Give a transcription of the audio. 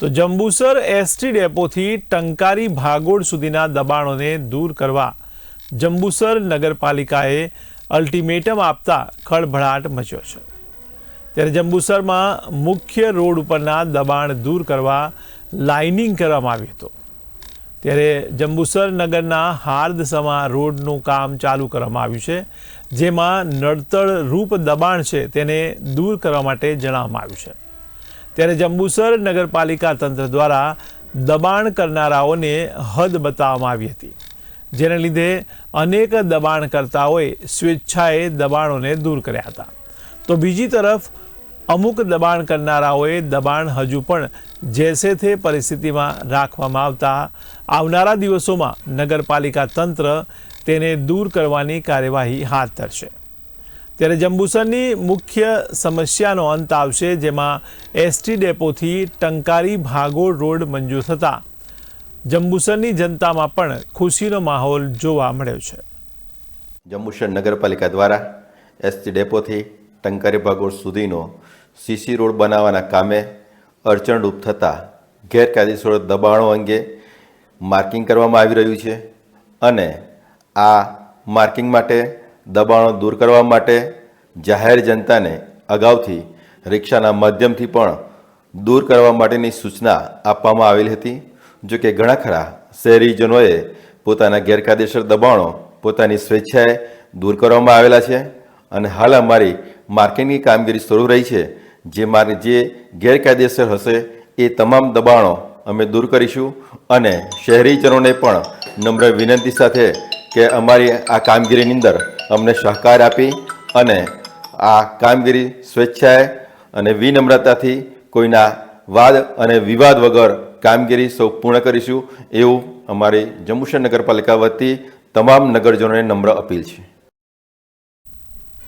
તો જંબુસર એસટી ડેપોથી ટંકારી ભાગોળ સુધીના દબાણોને દૂર કરવા જંબુસર નગરપાલિકાએ અલ્ટિમેટમ આપતા ખળભળાટ મચ્યો છે. ત્યારે જંબુસરમાં મુખ્ય રોડ ઉપરના દબાણ દૂર કરવા લાઇનિંગ કરવામાં આવ્યું હતું. ત્યારે જંબુસર નગરના હાર્દસમા રોડનું કામ ચાલુ કરવામાં આવ્યું છે, જેમાં નડતર રૂપ દબાણ છે તેને દૂર કરવા માટે જણાવવામાં આવ્યું છે. ત્યારે જંબુસર નગરપાલિકા તંત્ર દ્વારા દબાણ કરનારાઓને હદ બતાવવામાં આવી હતી. જેને લીધે અનેક દબાણકર્તાઓએ સ્વેચ્છાએ દબાણોને દૂર કર્યા હતા. તો બીજી તરફ, અમુક દબાણ કરનારાઓએ દબાણ હજુ પણ જેસે તે પરિસ્થિતિમાં રાખવામાં આવતા આવનારા દિવસોમાં નગરપાલિકા તંત્ર તેને દૂર કરવાની કાર્યવાહી હાથ ધરશે. ત્યારે જંબુસરની મુખ્ય સમસ્યાનો અંત આવશે, જેમાં એસટી ડેપોથી ટંકારી ભાગોળ રોડ મંજૂર થતાં. જંબુસરની જનતામાં પણ ખુશીનો માહોલ જોવા મળ્યો છે. જંબુસર નગરપાલિકા દ્વારા એસટી ડેપોથી ટંકારી ભાગોળ સુધીનો સીસી રોડ બનાવવાના કામે અડચણરૂપ થતાં ગેરકાયદેસર દબાણો અંગે માર્કિંગ કરવામાં આવી રહ્યું છે અને આ માર્કિંગ માટે દબાણો દૂર કરવા માટે જાહેર જનતાને અગાઉથી રિક્ષાના માધ્યમથી પણ દૂર કરવા માટેની સૂચના આપવામાં આવેલી હતી. જો કે ઘણા ખરા શહેરીજનોએ પોતાના ગેરકાયદેસર દબાણો પોતાની સ્વેચ્છાએ દૂર કરવામાં આવેલા છે અને હાલ અમારી માર્કેટની કામગીરી શરૂ રહી છે. જે માર્ગ જે ગેરકાયદેસર હશે એ તમામ દબાણો અમે દૂર કરીશું અને શહેરીજનોને પણ નમ્ર વિનંતી સાથે કે અમારી આ કામગીરીની અંદર અમને સહકાર આપી અને આ કામગીરી સ્વેચ્છાએ અને વિનમ્રતાથી કોઈના વાદ અને વિવાદ વગર કામગીરી સૌ પૂર્ણ કરીશું એવું અમારી જંબુસર નગરપાલિકા વતી તમામ નગરજનોને નમ્ર અપીલ છે.